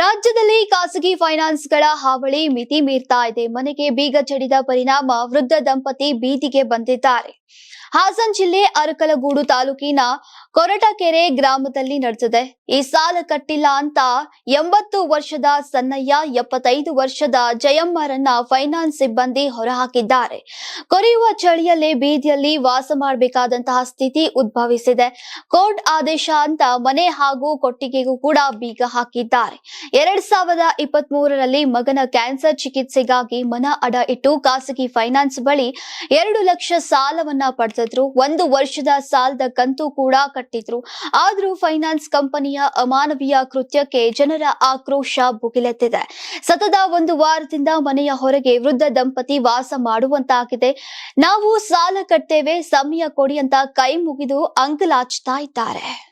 ರಾಜ್ಯದಲ್ಲಿ ಖಾಸಗಿ ಫೈನಾನ್ಸ್ಗಳ ಹಾವಳಿ ಮಿತಿ ಮೀರ್ತಾ ಇದೆ. ಮನೆಗೆ ಬೀಗ ಚಡಿದ ಪರಿಣಾಮ ವೃದ್ಧ ದಂಪತಿ ಬೀದಿಗೆ ಬಂದಿದ್ದಾರೆ. ಹಾಸನ್ ಜಿಲ್ಲೆ ಅರಕಲಗೂಡು ತಾಲೂಕಿನ ಕೊರಟಕೆರೆ ಗ್ರಾಮದಲ್ಲಿ ನಡೆದಿದೆ. ಈ ಸಾಲ ಕಟ್ಟಿಲ್ಲ ಅಂತ ಎಂಬತ್ತು ವರ್ಷದ ಸನ್ನಯ್ಯ ಎಪ್ಪತ್ತೈದು ವರ್ಷದ ಜಯಮ್ಮರನ್ನ ಫೈನಾನ್ಸ್ ಸಿಬ್ಬಂದಿ ಹೊರಹಾಕಿದ್ದಾರೆ. ಕೊರೆಯುವ ಚಳಿಯಲ್ಲೇ ಬೀದಿಯಲ್ಲಿ ವಾಸ ಮಾಡಬೇಕಾದಂತಹ ಸ್ಥಿತಿ ಉದ್ಭವಿಸಿದೆ. ಕೋರ್ಟ್ ಆದೇಶ ಅಂತ ಮನೆ ಹಾಗೂ ಕೊಟ್ಟಿಗೆಗೂ ಕೂಡ ಬೀಗ ಹಾಕಿದ್ದಾರೆ. ಎರಡ್ ಸಾವಿರದ ಇಪ್ಪತ್ತ್ ಮೂರರಲ್ಲಿ ಮಗನ ಕ್ಯಾನ್ಸರ್ ಚಿಕಿತ್ಸೆಗಾಗಿ ಮನ ಅಡ ಇಟ್ಟು ಖಾಸಗಿ ಫೈನಾನ್ಸ್ ಬಳಿ ಎರಡು ಲಕ್ಷ ಸಾಲವನ್ನ ಪಡೆದಿದ್ರು ಒಂದು ವರ್ಷದ ಸಾಲದ ಕಂತು ಕೂಡ ಕಟ್ಟಿದ್ರು. ಆದ್ರೂ ಫೈನಾನ್ಸ್ ಕಂಪನಿಯ ಅಮಾನವೀಯ ಕೃತ್ಯಕ್ಕೆ ಜನರ ಆಕ್ರೋಶ ಭುಗಿಲೆತ್ತಿದೆ. ಸತತ ಒಂದು ವಾರದಿಂದ ಮನೆಯ ಹೊರಗೆ ವೃದ್ಧ ದಂಪತಿ ವಾಸ ಮಾಡುವಂತಾಗಿದೆ. ನಾವು ಸಾಲ ಕಟ್ಟೇವೆ ಸಮಯ ಕೊಡಿ ಅಂತ ಕೈ ಮುಗಿದು ಅಂಕಲಾಚ್ತಾ ಇದ್ದಾರೆ.